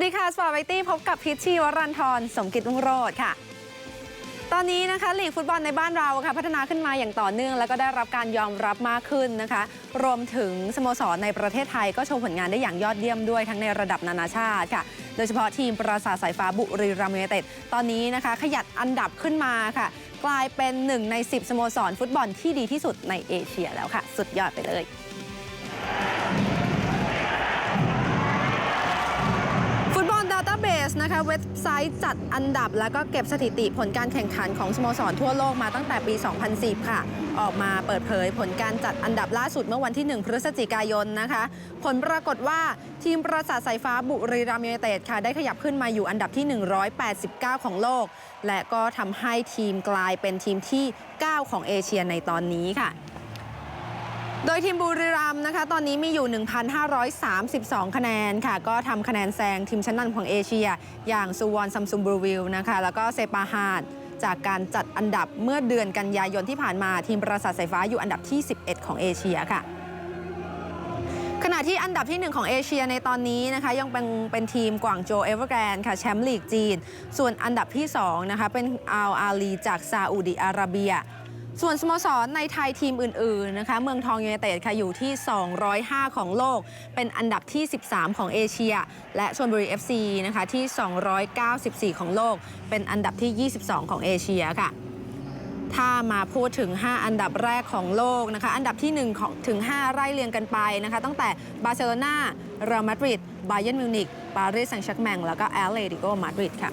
วัสดีค่ะสปอร์ตไวตี้พบกับพิชชีวรันทรสมกิจรุ่งโรจน์ค่ะ ตอนนี้นะคะลีกฟุตบอลในบ้านเราค่ะพัฒนาขึ้นมาอย่างต่อเนื่อง แล้วก็ได้รับการยอมรับมากขึ้นนะคะ รวมถึงสโมสรในประเทศไทยก็โชว์ผลงานได้อย่างยอดเยี่ยมด้วยทั้งในระดับนานาชาติค่ะ โดยเฉพาะทีมปราสาทสายฟ้าบุรีรัมย์ยูไนเต็ดตอนนี้นะคะ ขยัดอันดับขึ้นมาค่ะ กลายเป็นหนึ่งใน 10 สโมสรฟุตบอลที่ดีที่สุดในเอเชียแล้วค่ะ สุดยอดไปเลย นะคะเว็บไซต์จัดอันดับ แล้วก็เก็บสถิติผลการแข่งขันของสโมสรทั่วโลกมาตั้งแต่ปี 2010 ค่ะ ออกมาเปิดเผยผลการจัดอันดับล่าสุดเมื่อวันที่ 1 พฤศจิกายนนะคะ ผลปรากฏว่าทีมประสาทสายฟ้าบุรีรัมย์ยูไนเต็ดค่ะ ได้ขยับขึ้นมาอยู่อันดับที่ 189 ของโลก และก็ทำให้ทีมกลายเป็นทีมที่ 9 ของเอเชียในตอนนี้ค่ะ โดยทีมบุรีรัมย์นะคะ ตอนนี้มีอยู่ 1,532 คะแนนค่ะ ก็ทำคะแนนแซงทีมชั้นนำของเอเชีย อย่างซูวอนซัมซุงบรูวิลนะคะ แล้วก็เซปาฮาดจากการจัดอันดับเมื่อเดือนกันยายนที่ผ่านมาทีมประสาทสายฟ้าอยู่อันดับที่ 11 ของเอเชียค่ะ ขณะที่อันดับที่ 1 ของเอเชียในตอนนี้นะคะยังเป็นเป็นทีมกวางโจเอเวอร์แกรนด์ค่ะแชมป์ลีกจีน ส่วนอันดับที่2นะคะเป็นอัลอาลีจากซาอุดิอาระเบีย ส่วนสโมสรในไทยทีมอื่นๆนะคะเมืองทองยูไนเต็ดค่ะอยู่ที่ 205 ของโลก เป็นอันดับที่ 13 ของเอเชีย และชลบุรี FC นะคะที่ 294 ของโลก เป็นอันดับที่ 22 ของเอเชียค่ะถ้ามาพูดถึง 5 อันดับแรกของโลกนะคะ อันดับที่1ของถึง 5 ไล่เรียงกันไปนะคะ ตั้งแต่บาร์เซโลนาเรอัลมาดริด บาเยิร์นมิวนิกปารีสแซงต์แชร์กแมงแล้วก็แอลเลติโกมาดริดค่ะ